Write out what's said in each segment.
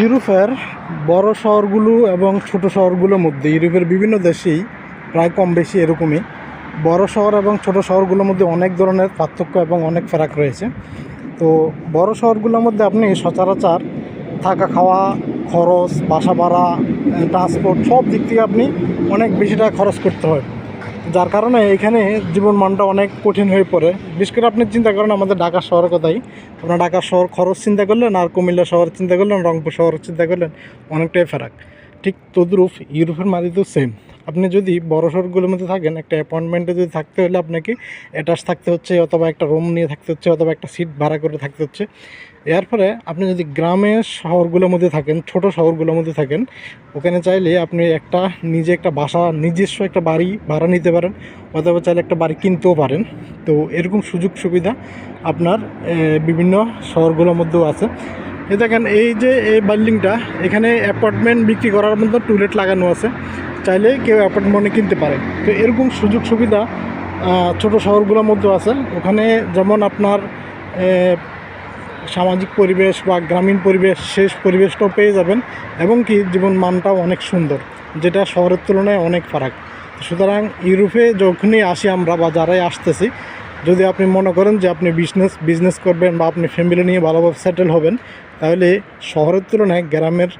ইউরোপের বড় শহরগুলো এবং ছোট শহরগুলোর মধ্যে, ইউরোপের বিভিন্ন দেশেই প্রায় কম বেশি এরকমই। বড় শহর এবং ছোট শহরগুলোর মধ্যে অনেক ধরনের পার্থক্য এবং অনেক ফেরাক রয়েছে। তো বড় শহরগুলোর মধ্যে আপনি সচরাচর থাকা খাওয়া, খরচ, বাসা ভাড়া ট্রান্সপোর্ট সব দিক থেকে আপনি অনেক বেশি টাকা খরচ করতে হয়। যার কারণে এখানে জীবন মানটা অনেক কঠিন হয়ে পড়ে। বিশেষ করে আপনি চিন্তা করেন আমাদের ঢাকা শহরের কথাই। আপনার ঢাকা শহর খরচ চিন্তা করলেন আর কুমিল্লা শহর চিন্তা করলেন, রংপুর শহর চিন্তা করলেন, অনেকটাই ফারাক। ঠিক তদ্রুপ ইউরোপের মাটিতেও সেম আপনি যদি বড় শহরগুলোর মধ্যে থাকেন, একটা অ্যাপয়েন্টমেন্টে যদি থাকতে হলে আপনাকে অ্যাটাচ থাকতে হচ্ছে অথবা একটা রুম নিয়ে থাকতে হচ্ছে অথবা একটা সিট ভাড়া করে থাকতে হচ্ছে। এর ফলে আপনি যদি গ্রামের শহরগুলোর মধ্যে থাকেন, ছোট শহরগুলোর মধ্যে থাকেন, ওখানে চাইলে আপনি একটা নিজে একটা বাসা, নিজস্ব একটা বাড়ি ভাড়া নিতে পারেন অথবা চাইলে একটা বাড়ি কিনতেও পারেন। তো এরকম সুযোগ সুবিধা আপনার বিভিন্ন শহরগুলোর মধ্যেও আছে। এই দেখেন, এই যে এই বিল্ডিংটা এখানে অ্যাপার্টমেন্ট বিক্রি করার মতো টুলেট লাগানো আছে। চাইলে কেউ অ্যাপার্টমেন্টে কিনতে পারে। তো এরকম সুযোগ সুবিধা ছোটো শহরগুলোর মধ্যে আছে। ওখানে যেমন আপনার সামাজিক পরিবেশ বা গ্রামীণ পরিবেশ, শেষ পরিবেশটাও পেয়ে যাবেন এবং কি জীবন মানটাও অনেক সুন্দর, যেটা শহরের তুলনায় অনেক ফারাক। সুতরাং ইউরোপে যখনই আসি আমরা বা যারাই আসতেছি যদি আপনি মনে করেন যে আপনি বিজনেস বিজনেস করবেন বা আপনি ফ্যামিলি নিয়ে ভালোভাবে সেটেল হবেন, তাহলে শহরের তুলনায় গ্রামের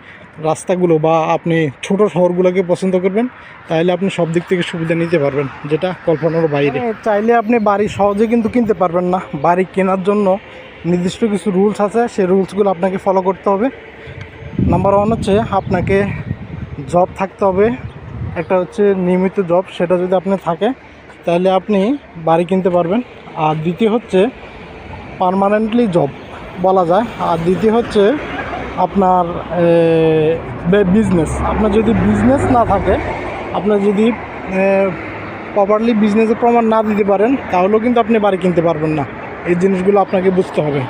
রাস্তাগুলো বা আপনি ছোট শহরগুলোকে পছন্দ করবেন, তাহলে আপনি সব দিক থেকে সুবিধা নিতে পারবেন, যেটা কল্পনার বাইরে। চাইলে আপনি বাড়ি সহজে কিন্তু কিনতে পারবেন না। বাড়ি কেনার জন্য নির্দিষ্ট কিছু রুলস আছে, সেই রুলসগুলো আপনাকে ফলো করতে হবে। নাম্বার ওয়ান হচ্ছে আপনাকে জব থাকতে হবে। একটা হচ্ছে নিয়মিত জব সেটা যদি আপনি থাকে তাহলে আপনি বাড়ি কিনতে পারবেন। আর দ্বিতীয় হচ্ছে পারমানেন্টলি জব বলা যায়। আর দ্বিতীয় হচ্ছে আপনার বিজনেস আপনার যদি বিজনেস না থাকে, আপনার যদি প্রপারলি বিজনেসের প্রমাণ না দিতে পারেন, তাহলেও কিন্তু আপনি বাড়ি কিনতে পারবেন না। এই জিনিসগুলো আপনাকে বুঝতে হবে।